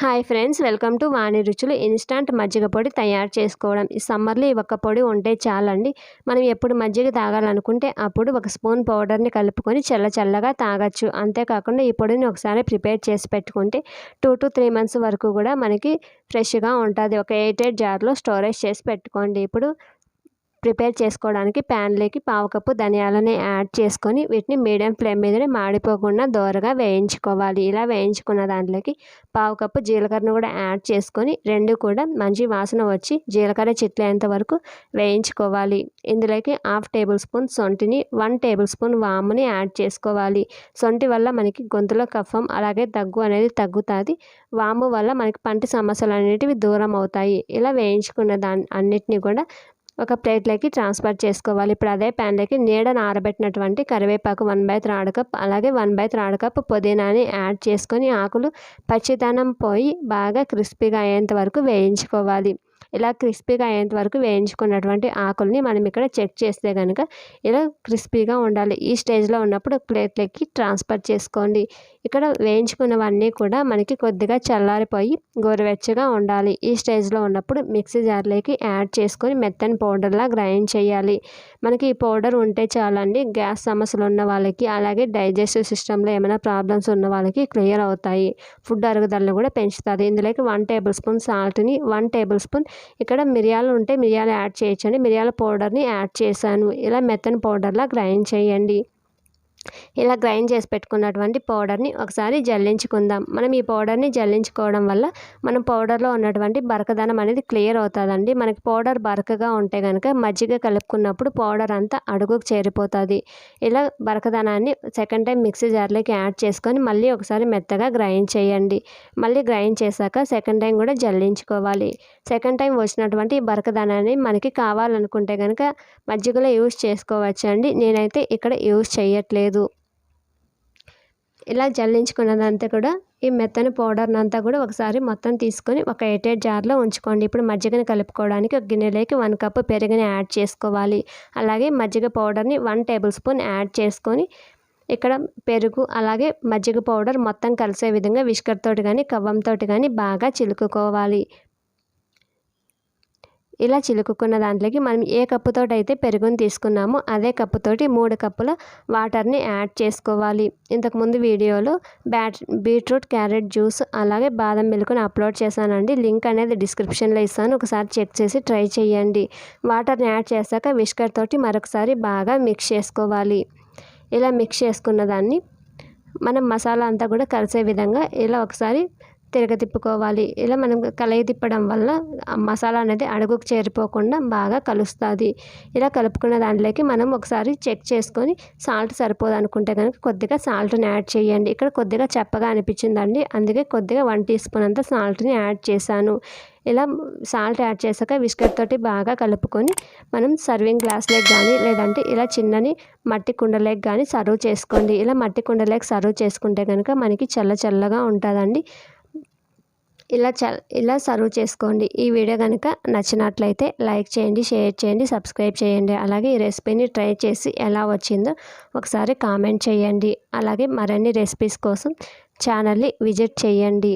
Hi friends welcome to Vani Ruchulu instant మజ్జిగ పొడి తయారు చేసుకోవడం ఈ సమ్మర్లో ఈ ఒక్క పొడి ఉంటే చాలండి. మనం ఎప్పుడు మజ్జిగ తాగాలనుకుంటే అప్పుడు ఒక స్పూన్ పౌడర్ని కలుపుకొని చల్ల చల్లగా తాగొచ్చు. అంతేకాకుండా ఈ పొడిని ఒకసారి ప్రిపేర్ చేసి పెట్టుకుంటే టూ టు త్రీ మంత్స్ వరకు కూడా మనకి ఫ్రెష్గా ఉంటుంది. ఒక ఎయిట్ ఎయిట్ జార్లో స్టోరేజ్ చేసి పెట్టుకోండి. ఇప్పుడు ప్రిపేర్ చేసుకోవడానికి ప్యాన్లోకి పావు కప్పు ధనియాలని యాడ్ చేసుకొని వీటిని మీడియం ఫ్లేమ్ మీదనే మాడిపోకుండా దోరగా వేయించుకోవాలి. ఇలా వేయించుకున్న దాంట్లోకి పావు కప్పు జీలకర్రను కూడా యాడ్ చేసుకొని రెండు కూడా మంచి వాసన వచ్చి జీలకర్ర చిట్లేంత వరకు వేయించుకోవాలి. ఇందులోకి హాఫ్ టేబుల్ స్పూన్ సొంటిని వన్ టేబుల్ స్పూన్ వాముని యాడ్ చేసుకోవాలి. సొంటి వల్ల మనకి గొంతులో కఫం అలాగే దగ్గు అనేది తగ్గుతుంది. వాము వల్ల మనకి పంటి సమస్యలు అనేటివి దూరం అవుతాయి. ఇలా వేయించుకున్న దాన్ని అన్నిటినీ కూడా ఒక ప్లేట్లోకి ట్రాన్స్ఫర్ చేసుకోవాలి. ఇప్పుడు అదే ప్యాన్లోకి నీడను ఆరబెట్టినటువంటి కరివేపాకు వన్ బై త్రాడు కప్ అలాగే వన్ బై త్రాడు కప్ పుదీనాని యాడ్ చేసుకొని ఆకులు పచ్చిదనం పోయి బాగా క్రిస్పీగా అయ్యేంత వరకు వేయించుకోవాలి. ఇలా క్రిస్పీగా అయ్యేంత వరకు వేయించుకున్నటువంటి ఆకుల్ని మనం ఇక్కడ చెక్ చేస్తే కనుక ఇలా క్రిస్పీగా ఉండాలి. ఈ స్టేజ్లో ఉన్నప్పుడు ప్లేట్లకి ట్రాన్స్ఫర్ చేసుకోండి. ఇక్కడ వేయించుకున్నవన్నీ కూడా మనకి కొద్దిగా చల్లారిపోయి గోరువెచ్చగా ఉండాలి. ఈ స్టేజ్లో ఉన్నప్పుడు మిక్సీ జార్లోకి యాడ్ చేసుకొని మెత్తని పౌడర్లా గ్రైండ్ చేయాలి. మనకి ఈ పౌడర్ ఉంటే చాలండి గ్యాస్ సమస్యలు ఉన్న వాళ్ళకి అలాగే డైజెస్టివ్ సిస్టంలో ఏమైనా ప్రాబ్లమ్స్ ఉన్న వాళ్ళకి క్లియర్ అవుతాయి. ఫుడ్ అరుగుదలను కూడా పెంచుతుంది. ఇందులోకి వన్ టేబుల్ స్పూన్ సాల్ట్ని వన్ టేబుల్ స్పూన్ ఇక్కడ మిరియాలు ఉంటే మిరియాలు యాడ్ చేయొచ్చండి. మిరియాల పౌడర్ని యాడ్ చేశాను. ఇలా మెత్తని పౌడర్లా గ్రైండ్ చేయండి. ఇలా గ్రైండ్ చేసి పెట్టుకున్నటువంటి పౌడర్ని ఒకసారి జల్లించుకుందాం. మనం ఈ పౌడర్ని జల్లించుకోవడం వల్ల మనం పౌడర్లో ఉన్నటువంటి బరకదనం అనేది క్లియర్ అవుతుందండి. మనకి పౌడర్ బరకగా ఉంటే కనుక మజ్జిగ కలుపుకున్నప్పుడు పౌడర్ అంతా అడుగుకు చేరిపోతుంది. ఇలా బరకదనాన్ని సెకండ్ టైం మిక్సీ జార్లోకి యాడ్ చేసుకొని మళ్ళీ ఒకసారి మెత్తగా గ్రైండ్ చేయండి. మళ్ళీ గ్రైండ్ చేశాక సెకండ్ టైం కూడా జల్లించుకోవాలి. సెకండ్ టైం వచ్చినటువంటి బరకదనాన్ని మనకి కావాలనుకుంటే కనుక మజ్జిగలో యూజ్ చేసుకోవచ్చండి. నేనైతే ఇక్కడ యూజ్ చేయట్లేదు. లేదు. ఇలా జల్లించుకున్నదంతా కూడా ఈ మెత్తని పౌడర్ని అంతా కూడా ఒకసారి మొత్తం తీసుకొని ఒక ఎయిటెడ్ జార్లో ఉంచుకోండి. ఇప్పుడు మజ్జిగని కలుపుకోవడానికి ఒక గిన్నెలోకి వన్ కప్ పెరుగుని యాడ్ చేసుకోవాలి. అలాగే మజ్జిగ పౌడర్ని వన్ టేబుల్ స్పూన్ యాడ్ చేసుకొని ఇక్కడ పెరుగు అలాగే మజ్జిగ పౌడర్ మొత్తం కలిసే విధంగా విష్కర్ తోటి కానీ కవ్వంతో కానీ బాగా చిలుకుకోవాలి. ఇలా చిలుకుకున్న దాంట్లోకి మనం ఏ కప్పుతోటి అయితే పెరుగుని తీసుకున్నామో అదే కప్పుతోటి మూడు కప్పుల వాటర్ని యాడ్ చేసుకోవాలి. ఇంతకుముందు వీడియోలో బ్యాట్ బీట్రూట్ క్యారెట్ జ్యూస్ అలాగే బాదం మిల్క్ని అప్లోడ్ చేశానండి. లింక్ అనేది డిస్క్రిప్షన్లో ఇస్తాను. ఒకసారి చెక్ చేసి ట్రై చేయండి. వాటర్ని యాడ్ చేశాక విష్కర్ తోటి మరొకసారి బాగా మిక్స్ చేసుకోవాలి. ఇలా మిక్స్ చేసుకున్న దాన్ని మనం మసాలా అంతా కూడా కలిసే విధంగా ఇలా ఒకసారి తిరగతిప్పుకోవాలి. ఇలా మనం కలయి తిప్పడం వల్ల మసాలా అనేది అడుగుకు చేరిపోకుండా బాగా కలుస్తుంది. ఇలా కలుపుకున్న దాంట్లోకి మనం ఒకసారి చెక్ చేసుకొని సాల్ట్ సరిపోదు అనుకుంటే కనుక కొద్దిగా సాల్ట్ని యాడ్ చేయండి. ఇక్కడ కొద్దిగా చెప్పగా అనిపించిందండి. అందుకే కొద్దిగా వన్ టీ స్పూన్ అంత సాల్ట్ని యాడ్ చేశాను. ఇలా సాల్ట్ యాడ్ చేశాక విస్కర్ తోటి బాగా కలుపుకొని మనం సర్వింగ్ గ్లాస్లోకి కానీ లేదంటే ఇలా చిన్నని మట్టి కుండలోకి కానీ సర్వ్ చేసుకోండి. ఇలా మట్టి కుండలోకి సర్వ్ చేసుకుంటే కనుక మనకి చల్ల చల్లగా ఉంటుందండి. ఇలా చ ఇలా సర్వ్ చేసుకోండి. ఈ వీడియో కనుక నచ్చినట్లయితే లైక్ చేయండి షేర్ చేయండి సబ్స్క్రైబ్ చేయండి. అలాగే ఈ రెసిపీని ట్రై చేసి ఎలా వచ్చిందో ఒకసారి కామెంట్ చేయండి. అలాగే మరిన్ని రెసిపీస్ కోసం ఛానల్ని విజిట్ చేయండి.